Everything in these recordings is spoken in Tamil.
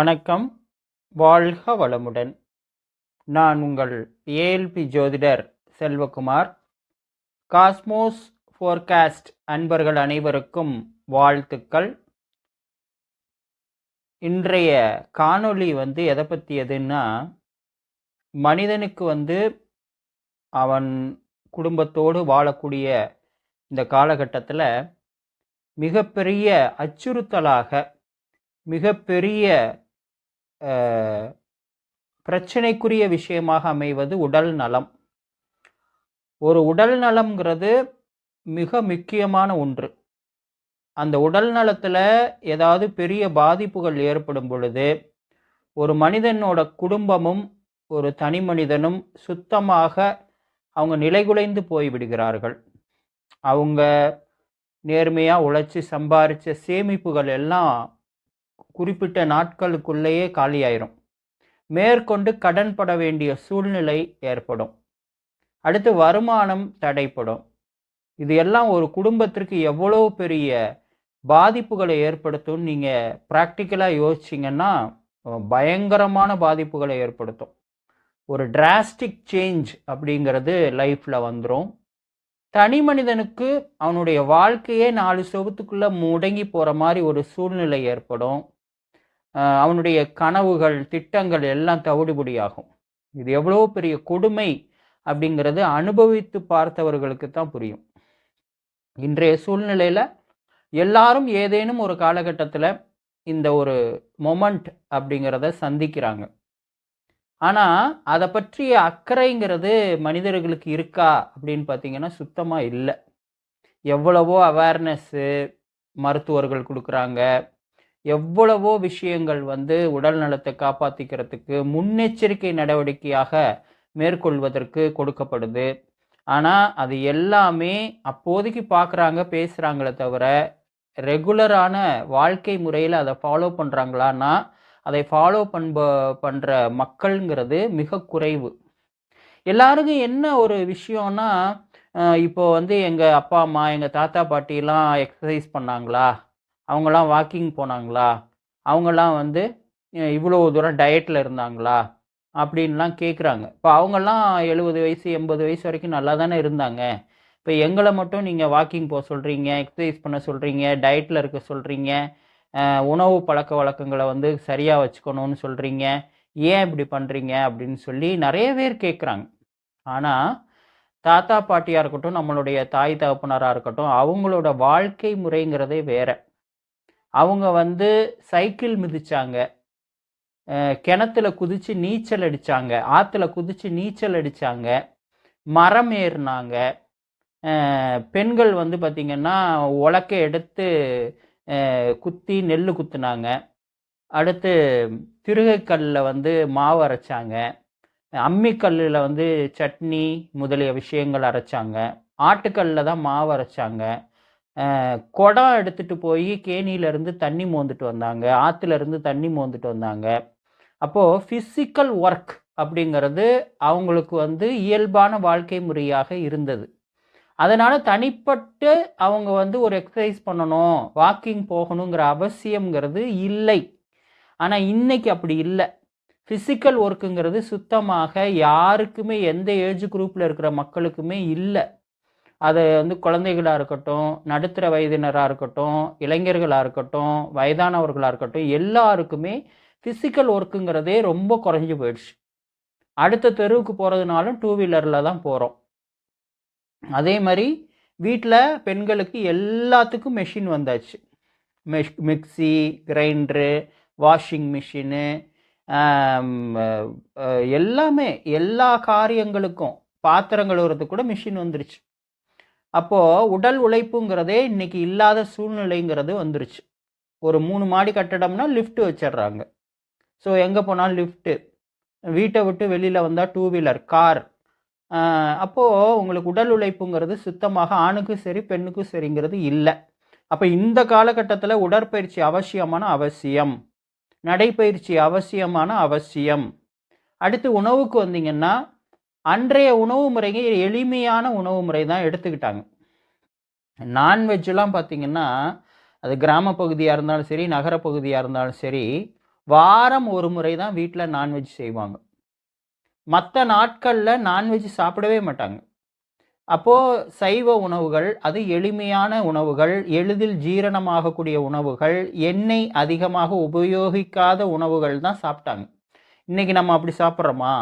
வணக்கம். வாழ்க வளமுடன். நான் உங்கள் ஏஎல்பி ஜோதிடர் செல்வகுமார். காஸ்மோஸ் ஃபோர்காஸ்ட் அன்பர்கள் அனைவருக்கும் வாழ்த்துக்கள். இன்றைய காணொளி வந்து எதை பற்றியதுன்னா மனிதனுக்கு வந்து அவன் குடும்பத்தோடு வாழக்கூடிய இந்த காலகட்டத்தில் மிகப்பெரிய அச்சுறுத்தலாக மிகப்பெரிய பிரச்சனைக்குரிய விஷயமாக அமைவது உடல் நலம். ஒரு உடல் நலம்ங்கிறது மிக முக்கியமான ஒன்று. அந்த உடல் நலத்தில் ஏதாவது பெரிய பாதிப்புகள் ஏற்படும் பொழுது ஒரு மனிதனோட குடும்பமும் ஒரு தனி மனிதனும் சுத்தமாக அவங்க நிலைகுலைந்து போய்விடுகிறார்கள் அவங்க நேர்மையாக உழைச்சி சம்பாரித்த சேமிப்புகள் எல்லாம் குறிப்பிட்ட நாட்களுக்குள்ளேயே காலியாயிரும். மேற்கொண்டு கடன் பட வேண்டிய சூழ்நிலை ஏற்படும். அடுத்து வருமானம் தடைப்படும். இது எல்லாம் ஒரு குடும்பத்திற்கு எவ்வளோ பெரிய பாதிப்புகளை ஏற்படுத்தும் நீங்கள் ப்ராக்டிக்கலாக யோசிச்சிங்கன்னா பயங்கரமான பாதிப்புகளை ஏற்படுத்தும். ஒரு டிராஸ்டிக் சேஞ்ச் அப்படிங்கிறது லைஃப்பில் வந்துடும் தனி மனிதனுக்கு அவனுடைய வாழ்க்கையே நாலு செவத்துக்குள்ளே முடங்கி போகிற மாதிரி ஒரு சூழ்நிலை ஏற்படும். அவனுடைய கனவுகள் திட்டங்கள் எல்லாம் தவிடுபடியாகும். இது எவ்வளோ பெரிய கொடுமை அப்படிங்கிறது அனுபவித்து பார்த்தவர்களுக்கு தான் புரியும். இன்றைய சூழ்நிலையில் எல்லாரும் ஏதேனும் ஒரு காலகட்டத்தில் இந்த ஒரு மொமெண்ட் அப்படிங்கிறத சந்திக்கிறாங்க. ஆனால் அதை பற்றிய அக்கறைங்கிறது மனிதர்களுக்கு இருக்கா அப்படின்னு பார்த்தீங்கன்னா சுத்தமாக இல்லை. எவ்வளவோ அவேர்னஸ்ஸு மருத்துவர்கள் கொடுக்குறாங்க. எவ்வளவோ விஷயங்கள் வந்து உடல் நலத்தை காப்பாற்றிக்கிறதுக்கு முன்னெச்சரிக்கை நடவடிக்கையாக மேற்கொள்வதற்கு கொடுக்கப்படுது. ஆனால் அது எல்லாமே அப்போதைக்கு பார்க்குறாங்க பேசுகிறாங்களே தவிர ரெகுலரான வாழ்க்கை முறையில் அதை ஃபாலோ பண்ணுறாங்களான்னா அதை ஃபாலோ பண்ப பண்ணுற மக்கள்ங்கிறது மிக குறைவு. எல்லாருக்கும் என்ன ஒரு விஷயம்னா இப்போ வந்து எங்கள் அப்பா அம்மா எங்கள் தாத்தா பாட்டிலாம் எக்ஸசைஸ் பண்ணாங்களா? அவங்களாம் வாக்கிங் போனாங்களா? அவங்கெல்லாம் வந்து இவ்வளோ தூரம் டயட்டில் இருந்தாங்களா? அப்படின்லாம் கேட்குறாங்க இப்போ அவங்கெல்லாம் எழுபது வயசு எண்பது வயசு வரைக்கும் நல்லா தானே இருந்தாங்க. இப்போ எங்களை மட்டும் நீங்கள் வாக்கிங் போக சொல்கிறீங்க எக்ஸசைஸ் பண்ண சொல்கிறீங்க டயட்டில் இருக்க சொல்கிறீங்க உணவு பழக்க வழக்கங்களை வந்து சரியாக வச்சுக்கணும்னு சொல்கிறீங்க ஏன் இப்படி பண்ணுறீங்க அப்படின்னு சொல்லி நிறைய பேர் கேட்குறாங்க ஆனால் தாத்தா பாட்டியாக இருக்கட்டும் நம்மளுடைய தாய் தகப்பனராக இருக்கட்டும் அவங்களோட வாழ்க்கை முறைங்கிறதே வேறு. அவங்க வந்து சைக்கிள் மிதிச்சாங்க. கிணத்துல குதிச்சு நீச்சல் அடித்தாங்க ஆற்றுல குதிச்சு நீச்சல் அடித்தாங்க மரம் ஏறினாங்க. பெண்கள் வந்து பார்த்திங்கன்னா உலக்கை எடுத்து குத்தி நெல் குத்துனாங்க. அடுத்து திருகைக்கல்லில் வந்து மாவு அரைச்சாங்க. அம்மிக்கல்லில் வந்து சட்னி முதலிய விஷயங்கள் அரைச்சாங்க. ஆட்டுக்கல்லில் தான் மாவு அரைச்சாங்க. குடம் எடுத்துகிட்டு போய் கேணியிலேருந்து தண்ணி மோந்துட்டு வந்தாங்க. ஆற்றுல இருந்து தண்ணி மோந்துட்டு வந்தாங்க. அப்போது ஃபிசிக்கல் ஒர்க் அப்படிங்கிறது அவங்களுக்கு வந்து இயல்பான வாழ்க்கை முறையாக இருந்தது. அதனால் தனிப்பட்டு அவங்க வந்து ஒரு எக்ஸசைஸ் பண்ணணும் வாக்கிங் போகணுங்கிற அவசியங்கிறது இல்லை. ஆனால் இன்னைக்கு அப்படி இல்லை. ஃபிசிக்கல் ஒர்க்குங்கிறது சுத்தமாக யாருக்குமே எந்த ஏஜ் குரூப்பில் இருக்கிற மக்களுக்குமே இல்லை. அது வந்து குழந்தைகளாக இருக்கட்டும் நடுத்தர வயதினராக இருக்கட்டும் இளைஞர்களாக இருக்கட்டும் வயதானவர்களாக இருக்கட்டும் எல்லாருக்குமே ஃபிசிக்கல் ஒர்க்குங்கிறதே ரொம்ப குறைஞ்சி போயிடுச்சு. அடுத்த தெருவுக்கு போகிறதுனாலும் டூ வீலரில் தான் போகிறோம் அதே மாதிரி வீட்டில் பெண்களுக்கு எல்லாத்துக்கும் மெஷின் வந்தாச்சு. மெஷ் மிக்சி கிரைண்டரு வாஷிங் மிஷினு எல்லாமே எல்லா காரியங்களுக்கும் பாத்திரம் கழுவுறது கூட மிஷின் வந்துருச்சு. அப்போது உடல் உழைப்புங்கிறதே இன்றைக்கி இல்லாத சூழ்நிலைங்கிறது வந்துருச்சு. ஒரு மூணு மாடி கட்டடம்னா லிஃப்ட்டு வச்சிடுறாங்க ஸோ எங்கே போனாலும் லிஃப்ட்டு வீட்டை விட்டு வெளியில் வந்தால் டூ வீலர் கார். அப்போது உங்களுக்கு உடல் உழைப்புங்கிறது சுத்தமாக ஆணுக்கும் சரி பெண்ணுக்கும் சரிங்கிறது இல்லை. அப்போ இந்த காலகட்டத்தில் உடற்பயிற்சி அவசியமான அவசியம். நடைப்பயிற்சி அவசியமான அவசியம். அடுத்து உணவுக்கு வந்தீங்கன்னா அன்றைய உணவு முறைங்க எளிமையான உணவு முறை தான் எடுத்துக்கிட்டாங்க. நான்வெஜ்லாம் பார்த்தீங்கன்னா அது கிராம பகுதியாக இருந்தாலும் சரி நகர பகுதியாக இருந்தாலும் சரி வாரம் ஒரு முறை தான் வீட்டில் நான்வெஜ் செய்வாங்க. மற்ற நாட்களில் நான்வெஜ் சாப்பிடவே மாட்டாங்க. அப்போது சைவ உணவுகள் அது எளிமையான உணவுகள் எளிதில் ஜீரணமாகக்கூடிய உணவுகள் எண்ணெய் அதிகமாக உபயோகிக்காத உணவுகள் தான் சாப்பிட்டாங்க. இன்றைக்கி நம்ம அப்படி சாப்பிட்றோமா?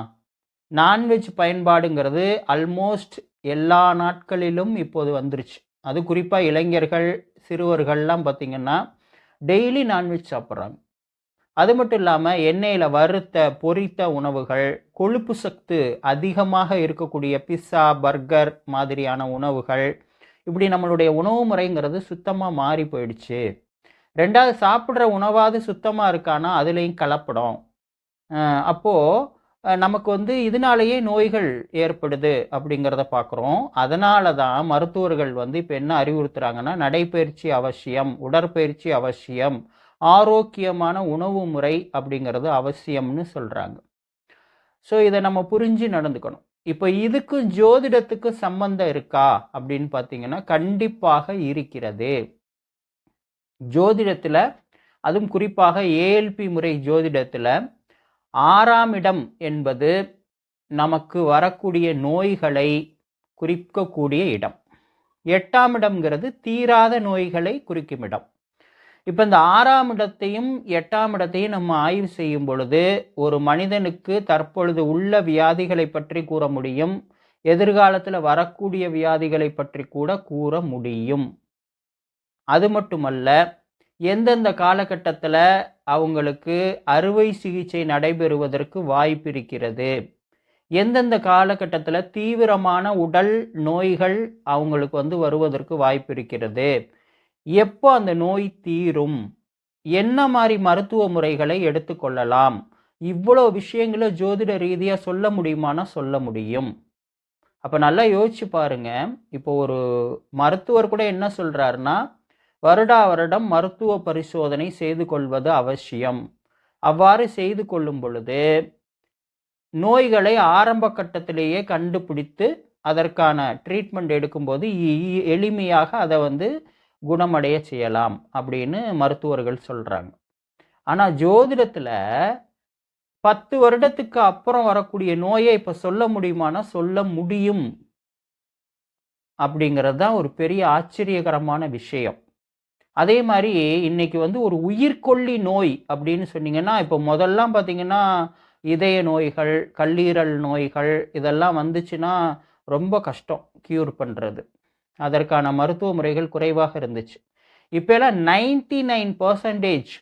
நான்வெஜ் பயன்பாடுங்கிறது அல்மோஸ்ட் எல்லா நாட்களிலும் இப்போது வந்துருச்சு. அது குறிப்பாக இளைஞர்கள் சிறுவர்கள்லாம் பார்த்திங்கன்னா டெய்லி நான்வெஜ் சாப்பிட்றாங்க. அது மட்டும் இல்லாமல் எண்ணெயில் வறுத்த பொரித்த உணவுகள் கொழுப்பு சத்து அதிகமாக இருக்கக்கூடிய பிஸ்ஸா பர்கர் மாதிரியான உணவுகள் இப்படி நம்மளுடைய உணவு முறைங்கிறது சுத்தமாக மாறி போயிடுச்சு. ரெண்டாவது சாப்பிட்ற உணவாவது சுத்தமாக இருக்கானா அதுலேயும் கலப்படம். அப்போது நமக்கு வந்து இதனாலேயே நோய்கள் ஏற்படுது அப்படிங்கிறத பார்க்குறோம். அதனால தான் மருத்துவர்கள் வந்து இப்போ என்ன அறிவுறுத்துறாங்கன்னா நடைப்பயிற்சி அவசியம் உடற்பயிற்சி அவசியம் ஆரோக்கியமான உணவு முறை அப்படிங்கிறது அவசியம்னு சொல்கிறாங்க ஸோ இதை நம்ம புரிஞ்சு நடந்துக்கணும். இப்போ இதுக்கும் ஜோதிடத்துக்கும் சம்பந்தம் இருக்கா அப்படின்னு பார்த்தீங்கன்னா கண்டிப்பாக இருக்கிறது. ஜோதிடத்தில் அதுவும் குறிப்பாக ஏஎல்பி முறை ஜோதிடத்தில் ஆறாம் இடம் என்பது நமக்கு வரக்கூடிய நோய்களை குறிக்கக்கூடிய இடம். எட்டாம் இடம்ங்கிறது தீராத நோய்களை குறிக்கும் இடம். இப்போ இந்த ஆறாம் இடத்தையும் எட்டாம் இடத்தையும் நம்ம ஆய்வு செய்யும் பொழுது ஒரு மனிதனுக்கு தற்பொழுது உள்ள வியாதிகளை பற்றி கூற முடியும். எதிர்காலத்தில் வரக்கூடிய வியாதிகளை பற்றி கூட கூற முடியும். அது மட்டுமல்ல எந்தெந்த காலகட்டத்தில் அவங்களுக்கு அறுவை சிகிச்சை நடைபெறுவதற்கு வாய்ப்பு இருக்கிறது? எந்தெந்த காலகட்டத்தில் தீவிரமான உடல் நோய்கள் அவங்களுக்கு வந்து வருவதற்கு வாய்ப்பு இருக்கிறது? எப்போ அந்த நோய் தீரும்? என்ன மாதிரி மருத்துவ முறைகளை எடுத்துக்கொள்ளலாம் இவ்வளோ விஷயங்களை ஜோதிட ரீதியாக சொல்ல முடியுமானா சொல்ல முடியும். அப்போ நல்லா யோசிச்சு பாருங்க. இப்போ ஒரு மருத்துவர் கூட என்ன சொல்கிறாருன்னா வருடா வருடம் மருத்துவ பரிசோதனை செய்து கொள்வது அவசியம். அவ்வாறு செய்து கொள்ளும் பொழுது நோய்களை ஆரம்ப கட்டத்திலேயே கண்டுபிடித்து அதற்கான ட்ரீட்மெண்ட் எடுக்கும்போது எளிமையாக அதை வந்து குணமடைய செய்யலாம் அப்படின்னு மருத்துவர்கள் சொல்கிறாங்க ஆனால் ஜோதிடத்தில் பத்து வருடத்துக்கு அப்புறம் வரக்கூடிய நோயை இப்போ சொல்ல முடியுமானா சொல்ல முடியும். அப்படிங்கிறது தான் ஒரு பெரிய ஆச்சரியகரமான விஷயம். அதே மாதிரி இன்றைக்கி வந்து ஒரு உயிர்கொல்லி நோய் அப்படின்னு சொன்னீங்கன்னா இப்போ முதல்லாம் பார்த்தீங்கன்னா இதய நோய்கள் கல்லீரல் நோய்கள் இதெல்லாம் வந்துச்சுன்னா ரொம்ப கஷ்டம் க்யூர் பண்ணுறது அதற்கான மருத்துவ முறைகள் குறைவாக இருந்துச்சு. இப்போலாம் நைன்டி நைன் பர்சன்டேஜ்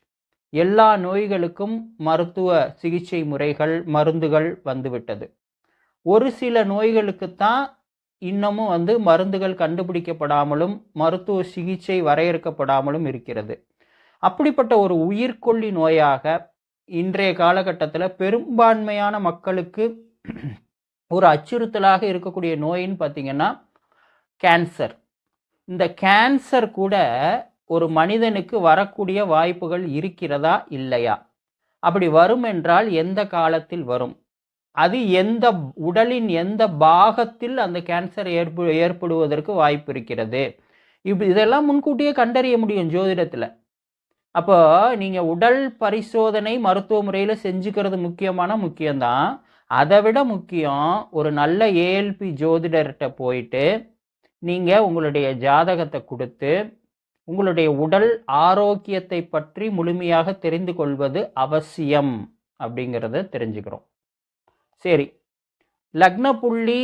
எல்லா நோய்களுக்கும் மருத்துவ சிகிச்சை முறைகள் மருந்துகள் வந்துவிட்டது. ஒரு சில நோய்களுக்கு தான் இன்னமும் வந்து மருந்துகள் கண்டுபிடிக்கப்படாமலும் மருத்துவ சிகிச்சை வரையறுக்கப்படாமலும் இருக்கிறது. அப்படிப்பட்ட ஒரு உயிர்கொல்லி நோயாக இன்றைய காலகட்டத்தில் பெரும்பான்மையான மக்களுக்கு ஒரு அச்சுறுத்தலாக இருக்கக்கூடிய நோயின்னு பார்த்தீங்கன்னா கேன்சர். இந்த கேன்சர் கூட ஒரு மனிதனுக்கு வரக்கூடிய வாய்ப்புகள் இருக்கிறதா இல்லையா? அப்படி வரும் என்றால் எந்த காலத்தில் வரும்? அது எந்த உடலின் எந்த பாகத்தில் அந்த கேன்சர் ஏற்பு ஏற்படுவதற்கு வாய்ப்பு இருக்கிறது? இப்படி இதெல்லாம் முன்கூட்டியே கண்டறிய முடியும் ஜோதிடத்தில். அப்போ நீங்கள் உடல் பரிசோதனை மருத்துவ முறையில் செஞ்சுக்கிறது முக்கியமான முக்கியம்தான். அதை விட முக்கியம் ஒரு நல்ல ஏஎல்பி ஜோதிடர்கிட்ட போயிட்டு நீங்கள் உங்களுடைய ஜாதகத்தை கொடுத்து உங்களுடைய உடல் ஆரோக்கியத்தை பற்றி முழுமையாக தெரிந்து கொள்வது அவசியம் அப்படிங்கிறத தெரிஞ்சுக்கிறோம். சரி. லக்ன புள்ளி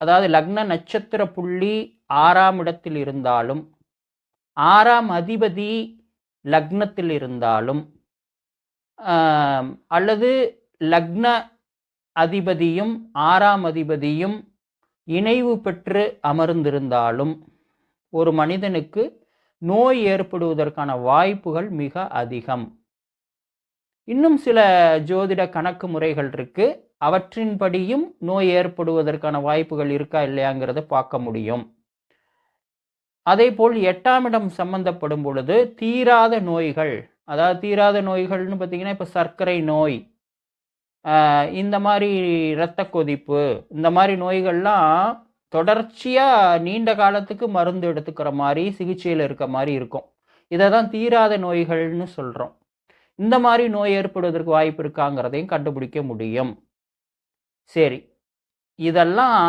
அதாவது லக்ன நட்சத்திர புள்ளி ஆறாம் இடத்தில் இருந்தாலும் ஆறாம் அதிபதி லக்னத்தில் இருந்தாலும் அல்லது லக்ன அதிபதியும் ஆறாம் அதிபதியும் இணைவு பெற்று அமர்ந்திருந்தாலும் ஒரு மனிதனுக்கு நோய் ஏற்படுவதற்கான வாய்ப்புகள் மிக அதிகம். இன்னும் சில ஜோதிட கணக்கு முறைகள் இருக்குது அவற்றின்படியும் நோய் ஏற்படுவதற்கான வாய்ப்புகள் இருக்கா இல்லையாங்கிறத பார்க்க முடியும். அதே போல் எட்டாம் இடம் சம்பந்தப்படும் பொழுது தீராத நோய்கள் அதாவது தீராத நோய்கள்னு பார்த்தீங்கன்னா இப்போ சர்க்கரை நோய் இந்த மாதிரி இரத்த கொதிப்பு இந்த மாதிரி நோய்கள்லாம் தொடர்ச்சியாக நீண்ட காலத்துக்கு மருந்து எடுத்துக்கிற மாதிரி சிகிச்சையில் இருக்க மாதிரி இருக்கும். இதை தான் தீராத நோய்கள்னு சொல்கிறோம் இந்த மாதிரி நோய் ஏற்படுவதற்கு வாய்ப்பு இருக்காங்கிறதையும் கண்டுபிடிக்க முடியும். சரி. இதெல்லாம்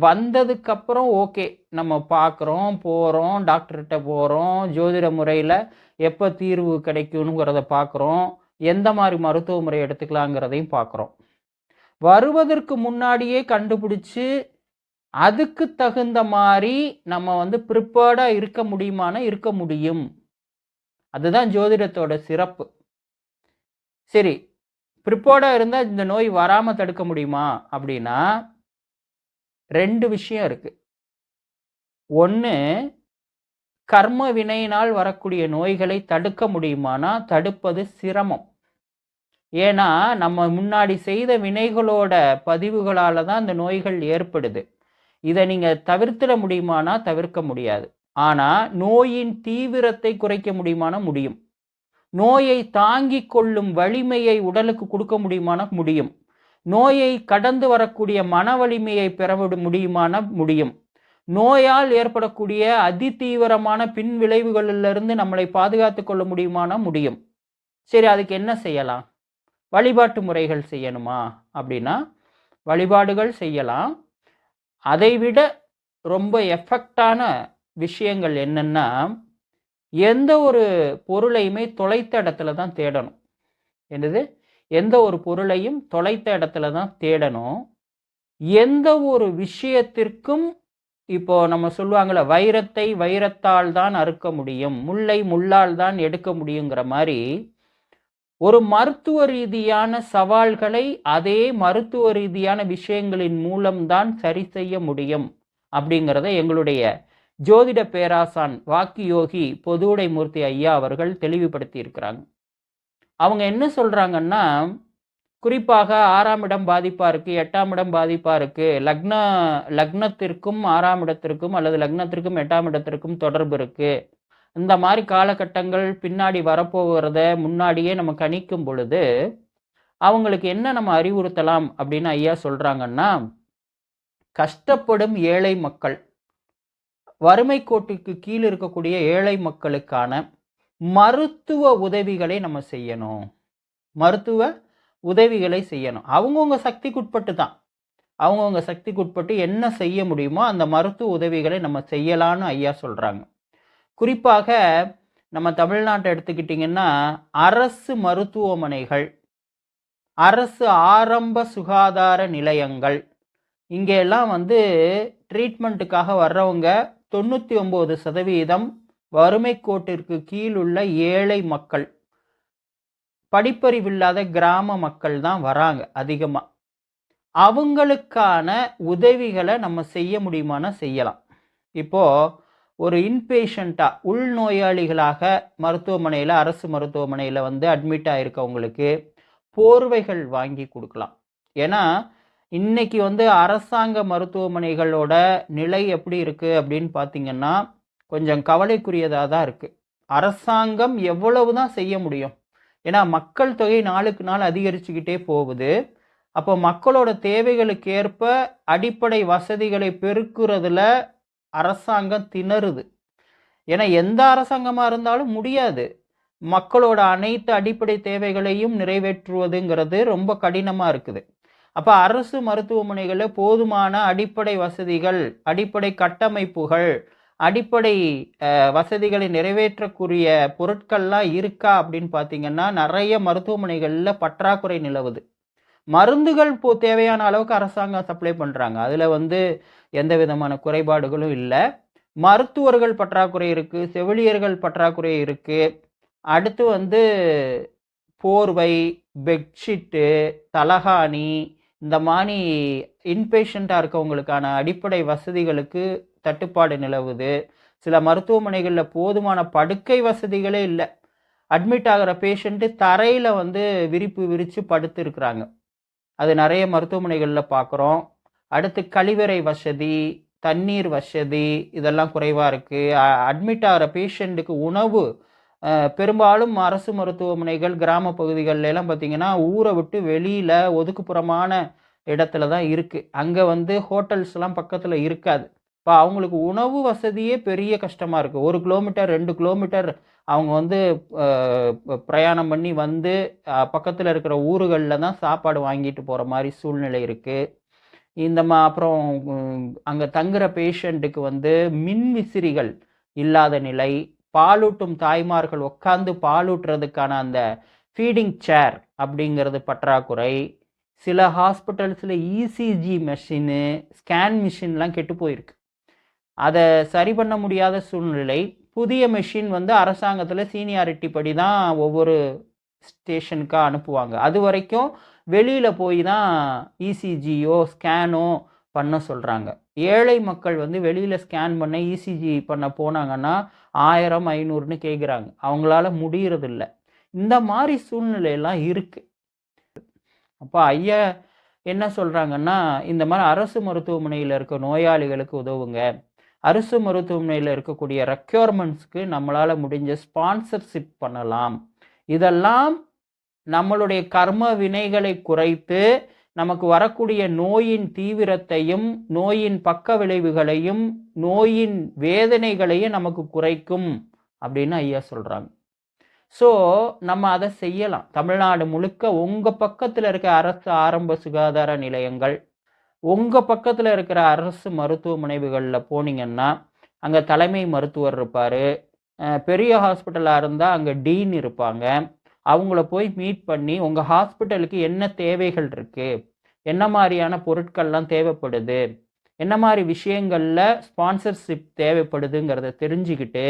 வந்ததுக்கப்புறம் ஓகே. நம்ம பார்க்குறோம் போகிறோம் டாக்டர்கிட்ட போகிறோம் ஜோதிட முறையில் எப்போ தீர்வு கிடைக்குங்கிறத பார்க்குறோம் எந்த மாதிரி மருத்துவ முறை எடுத்துக்கலாங்கிறதையும் பார்க்குறோம் வருவதற்கு முன்னாடியே கண்டுபிடிச்சு அதுக்கு தகுந்த மாதிரி நம்ம வந்து ப்ரிப்பேர்டாக இருக்க முடியுமானா இருக்க முடியும். அதுதான் ஜோதிடத்தோட சிறப்பு. சரி ப்ரிப்போர்டாக இருந்தால் இந்த நோய் வராமல் தடுக்க முடியுமா அப்படின்னா ரெண்டு விஷயம் இருக்குது ஒன்று கர்ம வினையினால் வரக்கூடிய நோய்களை தடுக்க முடியுமானா தடுப்பது சிரமம். ஏன்னா நம்ம முன்னாடி செய்த வினைகளோட பதிவுகளால் தான் இந்த நோய்கள் ஏற்படுது. இதை நீங்கள் தவிர்த்திட முடியுமானா தவிர்க்க முடியாது. ஆனால் நோயின் தீவிரத்தை குறைக்க முடியுமானா முடியும். நோயை தாங்கிக் கொள்ளும் வலிமையை உடலுக்கு கொடுக்க முடியுமான முடியும். நோயை கடந்து வரக்கூடிய மன வலிமையை பெற முடியுமான முடியும்? நோயால் ஏற்படக்கூடிய அதிதீவிரமான பின் விளைவுகளிலிருந்து நம்மளை பாதுகாத்து கொள்ள முடியுமான முடியும். சரி அதுக்கு என்ன செய்யலாம்? வழிபாட்டு முறைகள் செய்யணுமா? அப்படின்னா வழிபாடுகள் செய்யலாம். அதைவிட ரொம்ப எஃபெக்டான விஷயங்கள் என்னென்னா எந்த ஒரு பொருளையுமே தொலைத்த இடத்துல தான் தேடணும். என்னது? எந்த ஒரு பொருளையும் தொலைத்த இடத்துல தான் தேடணும். எந்த ஒரு விஷயத்திற்கும் இப்போ நம்ம சொல்லுவாங்கள்ல வைரத்தை வைரத்தால் தான் அறுக்க முடியும் முல்லை முள்ளால் தான் எடுக்க முடியுங்கிற மாதிரி ஒரு மருத்துவ ரீதியான சவால்களை அதே மருத்துவ ரீதியான விஷயங்களின் மூலம்தான் சரி செய்ய முடியும் அப்படிங்கிறத எங்களுடைய ஜோதிட பேராசான் வாக்கி யோகி பொதுவுடை மூர்த்தி ஐயா அவர்கள் தெளிவுபடுத்தி இருக்கிறாங்க அவங்க என்ன சொல்கிறாங்கன்னா குறிப்பாக ஆறாம் இடம் பாதிப்பாக இருக்குது எட்டாம் இடம் பாதிப்பாக இருக்கு லக்ன லக்னத்திற்கும் ஆறாம் இடத்திற்கும் அல்லது லக்னத்திற்கும் எட்டாம் இடத்திற்கும் தொடர்பு இருக்குது இந்த மாதிரி காலகட்டங்கள் பின்னாடி வரப்போகிறத முன்னாடியே நம்ம கணிக்கும் பொழுது அவங்களுக்கு என்ன நம்ம அறிவுறுத்தலாம் அப்படின்னு ஐயா சொல்கிறாங்கன்னா கஷ்டப்படும் ஏழை மக்கள் வறுமை கோட்டுக்கு கீழே இருக்கக்கூடிய ஏழை மக்களுக்கான மருத்துவ உதவிகளை நம்ம செய்யணும். மருத்துவ உதவிகளை செய்யணும். அவங்கவுங்க சக்திக்குட்பட்டு தான் அவங்கவுங்க சக்திக்குட்பட்டு என்ன செய்ய முடியுமோ அந்த மருத்துவ உதவிகளை நம்ம செய்யலான்னு ஐயா சொல்கிறாங்க குறிப்பாக நம்ம தமிழ்நாட்டை எடுத்துக்கிட்டிங்கன்னா அரசு மருத்துவமனைகள் அரசு ஆரம்ப சுகாதார நிலையங்கள் இங்கே எல்லாம் வந்து ட்ரீட்மெண்ட்டுக்காக வர்றவங்க தொண்ணூற்றி ஒம்பது சதவீதம் வறுமை கோட்டிற்கு கீழுள்ள ஏழை மக்கள். படிப்பறிவில்லாத கிராம மக்கள் தான் வராங்க அதிகமாக அவங்களுக்கான உதவிகளை நம்ம செய்ய முடியுமானா செய்யலாம். இப்போ ஒரு இன்பேஷண்ட்டாக உள்நோயாளிகளாக மருத்துவமனையில் அரசு மருத்துவமனையில் வந்து அட்மிட் ஆயிருக்கவங்களுக்கு போர்வைகள் வாங்கி கொடுக்கலாம். ஏன்னா இன்னைக்கு வந்து அரசாங்க மருத்துவமனைகளோட நிலை எப்படி இருக்குது அப்படின்னு பார்த்தீங்கன்னா கொஞ்சம் கவலைக்குரியதாக தான் இருக்குது அரசாங்கம் எவ்வளவு தான் செய்ய முடியும்? ஏன்னா மக்கள் தொகை நாளுக்கு நாள் அதிகரிச்சுக்கிட்டே போகுது. அப்போ மக்களோட தேவைகளுக்கு ஏற்ப அடிப்படை வசதிகளை பெருக்குறதுல அரசாங்கம் திணறுது. ஏன்னா எந்த அரசாங்கமாக இருந்தாலும் முடியாது. மக்களோட அனைத்து அடிப்படை தேவைகளையும் நிறைவேற்றுவதுங்கிறது ரொம்ப கடினமாக இருக்குது. அப்போ அரசு மருத்துவமனைகளில் போதுமான அடிப்படை வசதிகள் அடிப்படை கட்டமைப்புகள் அடிப்படை வசதிகளை நிறைவேற்றக்கூடிய பொருட்கள்லாம் இருக்கா அப்படின்னு பார்த்தீங்கன்னா நிறைய மருத்துவமனைகளில் பற்றாக்குறை நிலவுது. மருந்துகள் இப்போ தேவையான அளவுக்கு அரசாங்கம் சப்ளை பண்ணுறாங்க அதில் வந்து எந்த விதமான குறைபாடுகளும் இல்லை. மருத்துவர்கள் பற்றாக்குறை இருக்குது செவிலியர்கள் பற்றாக்குறை இருக்குது அடுத்து வந்து போர்வை பெட்ஷீட்டு தலகாணி இந்த மாதிரி இன்பேஷண்ட்டாக இருக்கவங்களுக்கான அடிப்படை வசதிகளுக்கு தட்டுப்பாடு நிலவுது. சில மருத்துவமனைகளில் போதுமான படுக்கை வசதிகளே இல்லை. அட்மிட் ஆகிற பேஷண்ட்டு தரையில் வந்து விரிப்பு விரித்து படுத்து இருக்கிறாங்க அது நிறைய மருத்துவமனைகளில் பார்க்குறோம் அடுத்து கழிவறை வசதி தண்ணீர் வசதி இதெல்லாம் குறைவாக இருக்குது அட்மிட் ஆகிற பேஷண்ட்டுக்கு உணவு பெரும்பாலும் அரசு மருத்துவமனைகள் கிராம பகுதிகள்ல பார்த்திங்கன்னா பார்த்தீங்கன்னா ஊரை விட்டு வெளியில் ஒதுக்குப்புறமான இடத்துல தான் இருக்குது அங்கே வந்து ஹோட்டல்ஸ்லாம் பக்கத்தில் இருக்காது. இப்போ அவங்களுக்கு உணவு வசதியே பெரிய கஷ்டமாக இருக்குது ஒரு கிலோமீட்டர் ரெண்டு கிலோமீட்டர் அவங்க வந்து பிரயாணம் பண்ணி வந்து பக்கத்தில் இருக்கிற ஊர்களில் தான் சாப்பாடு வாங்கிட்டு போகிற மாதிரி சூழ்நிலை இருக்குது இந்த மா அப்புறம் அங்கே தங்குற பேஷண்ட்டுக்கு வந்து மின் விசிறிகள் இல்லாத நிலை பாலூட்டும் தாய்மார்கள் உட்காந்து பாலூட்டுறதுக்கான அந்த ஃபீடிங் சேர் அப்படிங்கிறது பற்றாக்குறை. சில ஹாஸ்பிட்டல்ஸில் இசிஜி மெஷினு ஸ்கேன் மிஷின்லாம் கெட்டு போயிருக்கு. அதை சரி பண்ண முடியாத சூழ்நிலை புதிய மெஷின் வந்து அரசாங்கத்தில் சீனியாரிட்டி படி தான் ஒவ்வொரு ஸ்டேஷனுக்காக அனுப்புவாங்க. அது வரைக்கும் வெளியில் போய் தான் இசிஜியோ ஸ்கேனோ பண்ண சொல்கிறாங்க ஏழை மக்கள் வந்து வெளியில் ஸ்கேன் பண்ண இசிஜி பண்ண போனாங்கன்னா ஆயிரம் ஐநூறுன்னு கேட்குறாங்க அவங்களால முடியறதில்ல. இந்த மாதிரி சூழ்நிலையெல்லாம் இருக்குது அப்போ ஐயா என்ன சொல்கிறாங்கன்னா இந்த மாதிரி அரசு மருத்துவமனையில் இருக்க நோயாளிகளுக்கு உதவுங்க. அரசு மருத்துவமனையில் இருக்கக்கூடிய ரெக்யர்மெண்ட்ஸ்க்கு நம்மளால் முடிஞ்ச ஸ்பான்சர்ஷிப் பண்ணலாம். இதெல்லாம் நம்மளுடைய கர்ம வினைகளை குறைத்து நமக்கு வரக்கூடிய நோயின் தீவிரத்தையும் நோயின் பக்க விளைவுகளையும் நோயின் வேதனைகளையும் நமக்கு குறைக்கும் அப்படின்னு ஐயா சொல்கிறாங்க ஸோ நம்ம அதை செய்யலாம். தமிழ்நாடு முழுக்க உங்கள் பக்கத்தில் இருக்க அரசு ஆரம்ப சுகாதார நிலையங்கள் உங்கள் பக்கத்தில் இருக்கிற அரசு மருத்துவமனைகளில் போனீங்கன்னா அங்கே தலைமை மருத்துவர் இருப்பார். பெரிய ஹாஸ்பிட்டலாக இருந்தால் அங்கே டீன் இருப்பாங்க. அவங்கள போய் மீட் பண்ணி உங்கள் ஹாஸ்பிட்டலுக்கு என்ன தேவைகள் இருக்குது என்ன மாதிரியான பொருட்கள்லாம் தேவைப்படுது? என்ன மாதிரி விஷயங்களில் ஸ்பான்சர்ஷிப் தேவைப்படுதுங்கிறத தெரிஞ்சுக்கிட்டு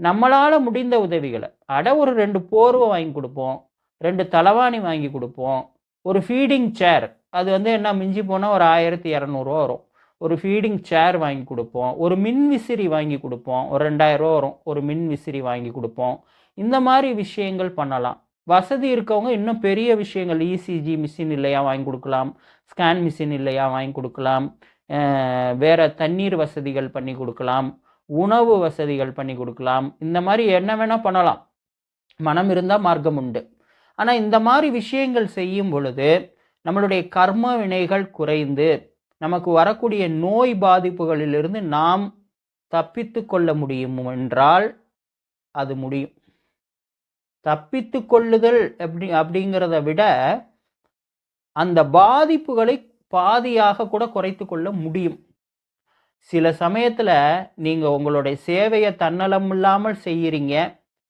நம்மளால் முடிந்த உதவிகளை அட ஒரு ரெண்டு போர்வை வாங்கி கொடுப்போம் ரெண்டு தலவாணி வாங்கி கொடுப்போம் ஒரு ஃபீடிங் சேர் அது வந்து என்ன மிஞ்சி போனால் ஒரு ஆயிரத்தி இரநூறுவா வரும். ஒரு ஃபீடிங் சேர் வாங்கி கொடுப்போம் ஒரு மின் விசிறி வாங்கி கொடுப்போம் ஒரு ரெண்டாயிரரூவா வரும் ஒரு மின் விசிறி வாங்கி கொடுப்போம். இந்த மாதிரி விஷயங்கள் பண்ணலாம். வசதி இருக்கவங்க இன்னும் பெரிய விஷயங்கள் இசிஜி மிஷின் இல்லையா வாங்கி கொடுக்கலாம். ஸ்கேன் மிஷின் இல்லையா வாங்கி கொடுக்கலாம். வேறு வேற தண்ணீர் வசதிகள் பண்ணி கொடுக்கலாம். உணவு வசதிகள் பண்ணி கொடுக்கலாம். இந்த மாதிரி என்ன வேணால் பண்ணலாம். மனம் இருந்தால் மார்க்கம் உண்டு. ஆனால் இந்த மாதிரி விஷயங்கள் செய்யும் பொழுது நம்மளுடைய கர்ம வினைகள் குறைந்து நமக்கு வரக்கூடிய நோய் பாதிப்புகளிலிருந்து நாம் தப்பித்து கொள்ள முடியும் என்றால் அது முடியும். தப்பித்து கொள்ளுதல் அப்படி அப்படிங்கிறத விட அந்த பாதிப்புகளை பாதியாக கூட குறைத்து கொள்ள முடியும். சில சமயத்தில் நீங்கள் உங்களுடைய சேவையை தன்னலம் இல்லாமல் செய்கிறீங்க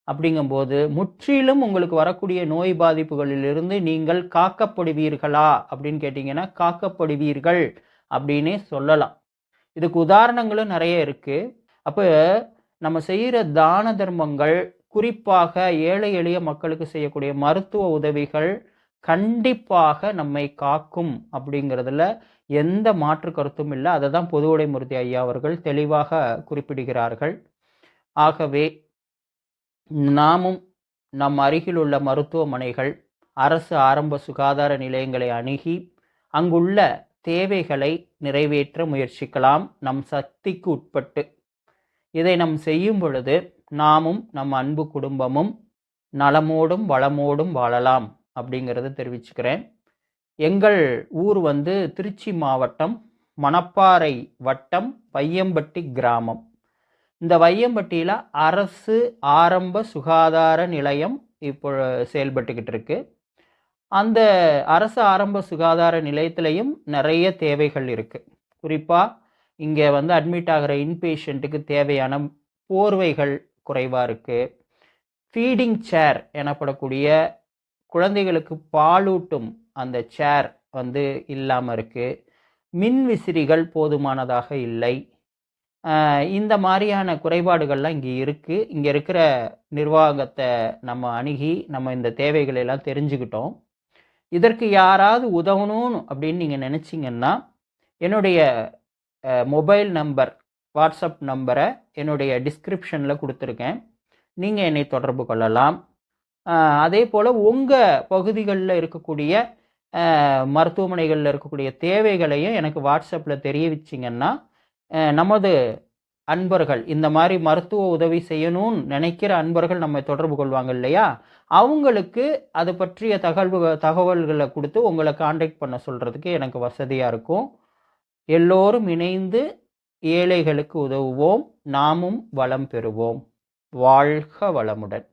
அப்படிங்கும்போது முற்றிலும் உங்களுக்கு வரக்கூடிய நோய் பாதிப்புகளிலிருந்து நீங்கள் காக்கப்படுவீர்களா அப்படின்னு கேட்டிங்கன்னா காக்கப்படுவீர்கள் அப்படின்னே சொல்லலாம். இதுக்கு உதாரணங்களும் நிறைய இருக்குது அப்போ நம்ம செய்கிற தான தர்மங்கள் குறிப்பாக ஏழை எளிய மக்களுக்கு செய்யக்கூடிய மருத்துவ உதவிகள் கண்டிப்பாக நம்மை காக்கும் அப்படிங்கிறதுல எந்த மாற்று கருத்தும் இல்லை. அதை தான் பொதுவுடைமூர்த்தி ஐயா அவர்கள் தெளிவாக குறிப்பிடுகிறார்கள். ஆகவே நாமும் நம் அருகில் உள்ள மருத்துவமனைகள் அரசு ஆரம்ப சுகாதார நிலையங்களை அணுகி அங்குள்ள தேவைகளை நிறைவேற்ற முயற்சிக்கலாம். நம் சக்திக்கு உட்பட்டு இதை நாம் செய்யும் பொழுது நாமும் நம் அன்பு குடும்பமும் நலமோடும் வளமோடும் வாழலாம் அப்படிங்கிறத தெரிவிச்சுக்கிறேன். எங்கள் ஊர் வந்து திருச்சி மாவட்டம் மணப்பாறை வட்டம் வையம்பட்டி கிராமம். இந்த வையம்பட்டியில் அரசு ஆரம்ப சுகாதார நிலையம் இப்போ செயல்பட்டுக்கிட்டு இருக்கு. அந்த அரசு ஆரம்ப சுகாதார நிலையத்திலையும் நிறைய தேவைகள் இருக்குது குறிப்பாக இங்கே வந்து அட்மிட் ஆகிற இன்பேஷண்ட்டுக்கு தேவையான போர்வைகள் குறைவாக இருக்குது ஃபீடிங் சேர் எனப்படக்கூடிய குழந்தைகளுக்கு பாலூட்டும் அந்த சேர் வந்து இல்லாமல் இருக்குது மின் விசிறிகள் போதுமானதாக இல்லை. இந்த மாதிரியான குறைபாடுகள்லாம் இங்கே இருக்குது இங்கே இருக்கிற நிர்வாகத்தை நம்ம அணுகி நம்ம இந்த தேவைகளெல்லாம் தெரிஞ்சுக்கிட்டோம். இதற்கு யாராவது உதவணும் அப்படின்னு நீங்கள் நினச்சிங்கன்னா என்னுடைய மொபைல் நம்பர் வாட்ஸ்அப் நம்பரை என்னுடைய டிஸ்கிரிப்ஷனில் கொடுத்துருக்கேன். நீங்கள் என்னை தொடர்பு கொள்ளலாம். அதே போல் உங்கள் பகுதிகளில் இருக்கக்கூடிய மருத்துவமனைகளில் இருக்கக்கூடிய தேவைகளையும் எனக்கு வாட்ஸ்அப்பில் தெரிவிச்சிங்கன்னா நமது அன்பர்கள் இந்த மாதிரி மருத்துவ உதவி செய்யணும்னு நினைக்கிற அன்பர்கள் நம்ம தொடர்பு கொள்வாங்க இல்லையா? அவங்களுக்கு அது பற்றிய தகவல் தகவல்களை கொடுத்து உங்களை காண்டாக்ட் பண்ண சொல்கிறதுக்கு எனக்கு வசதியாக இருக்கும். எல்லோரும் இணைந்து ஏழைகளுக்கு உதவுவோம் நாமும் வளம் பெறுவோம். வாழ்க வளமுடன்.